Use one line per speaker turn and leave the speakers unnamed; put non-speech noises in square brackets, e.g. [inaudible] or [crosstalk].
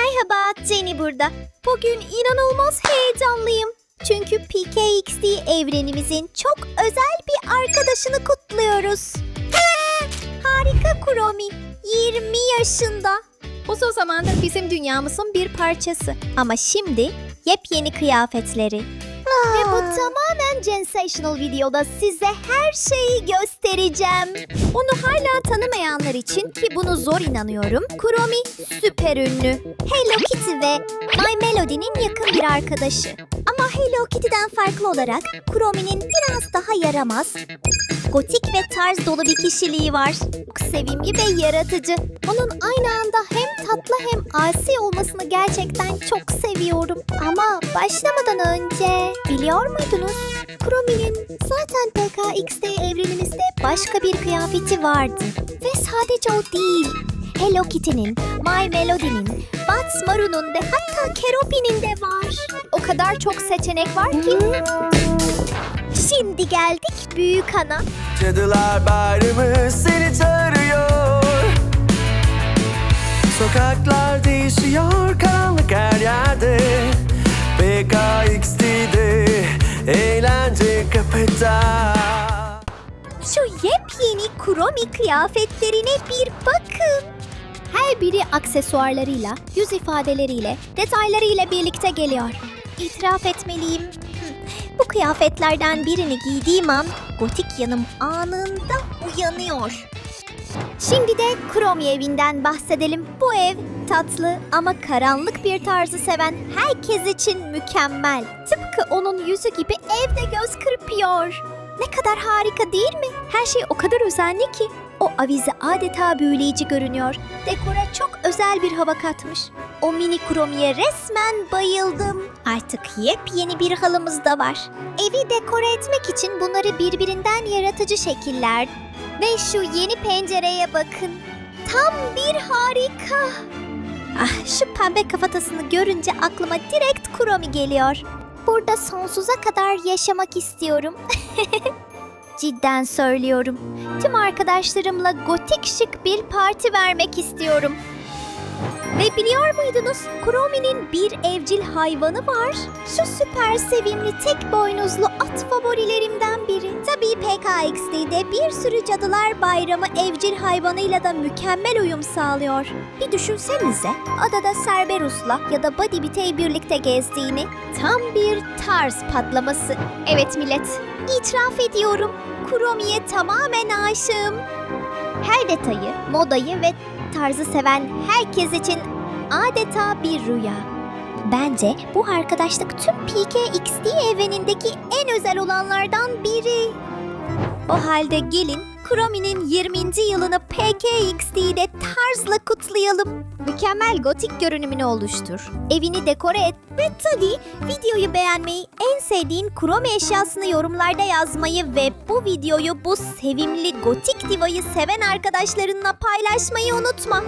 Merhaba, Jenny burada. Bugün inanılmaz heyecanlıyım. Çünkü PKXD evrenimizin çok özel bir arkadaşını kutluyoruz. Harika Kuromi, 20 yaşında. Uzun zamandır bizim dünyamızın bir parçası. Ama şimdi yepyeni kıyafetleri. Ve bu tamamen sensational videoda size her şeyi göstereceğim. Onu hala tanımayanlar için ki bunu zor inanıyorum. Kuromi süper ünlü. Hello Kitty ve My Melody'nin yakın bir arkadaşı. Ama Hello Kitty'den farklı olarak Kuromi'nin biraz daha yaramaz, gotik ve tarz dolu bir kişiliği var. Çok sevimli ve yaratıcı. Onun aynı anda hem tatlı hem asi olmasını gerçekten çok seviyorum. Ama başlamadan önce biliyor muydunuz? Kuromi'nin zaten PKXD evrenimizde başka bir kıyafeti vardı. Ve sadece o değil. Hello Kitty'nin, My Melody'nin, Bats Maru'nun ve hatta Keropi'nin de var. O kadar çok seçenek var ki. Şimdi geldik büyük ana.
Cadılar Bayramı seni çağırıyor Sokaklar değişiyor karanlık her yerde PKXD'de eğlence kapıda
Şu yepyeni Kuromi kıyafetlerine bir bakın. Her biri aksesuarlarıyla, yüz ifadeleriyle, detaylarıyla birlikte geliyor. İtiraf etmeliyim. [laughs] Bu kıyafetlerden birini giydiğim an gotik yanım anında uyanıyor. Şimdi de Kuromi evinden bahsedelim. Bu ev tatlı ama karanlık bir tarzı seven herkes için mükemmel. Tıpkı onun yüzü gibi evde göz kırpıyor. Ne kadar harika değil mi? Her şey o kadar özenli ki. O avize adeta büyüleyici görünüyor. Dekora çok özel bir hava katmış. O mini Kuromi'ye resmen bayıldım. Artık yepyeni bir halımız da var. Evi dekore etmek için bunları birbirinden yaratıcı şekiller ve şu yeni pencereye bakın. Tam bir harika. Ah şu pembe kafatasını görünce aklıma direkt Kuromi geliyor. Burada sonsuza kadar yaşamak istiyorum. [laughs] Cidden söylüyorum. Tüm arkadaşlarımla gotik şık bir parti vermek istiyorum. Ve biliyor muydunuz? Kuromi'nin bir evcil hayvanı var. Şu süper sevimli tek boynuzlu at favorilerimden biri. Tabii PKXD'de bir sürü cadılar bayramı evcil hayvanıyla da mükemmel uyum sağlıyor. Bir düşünsenize adada Cerberus'la ya da Buddy Bitey birlikte gezdiğini. Tam bir tarz patlaması. Evet millet, itiraf ediyorum. Kuromi'ye tamamen aşığım. Her detayı, modayı ve tarzı seven herkes için adeta bir rüya. Bence bu arkadaşlık tüm PKXD evrenindeki en özel olanlardan biri. O halde gelin Kuromi'nin 20. yılını PKXD'de tarzla kutlayalım. Mükemmel gotik görünümünü oluştur. Evini dekore et ve tabii videoyu beğenmeyi, en sevdiğin Kuromi eşyasını yorumlarda yazmayı ve bu videoyu bu sevimli gotik divayı seven arkadaşlarınla paylaşmayı unutma.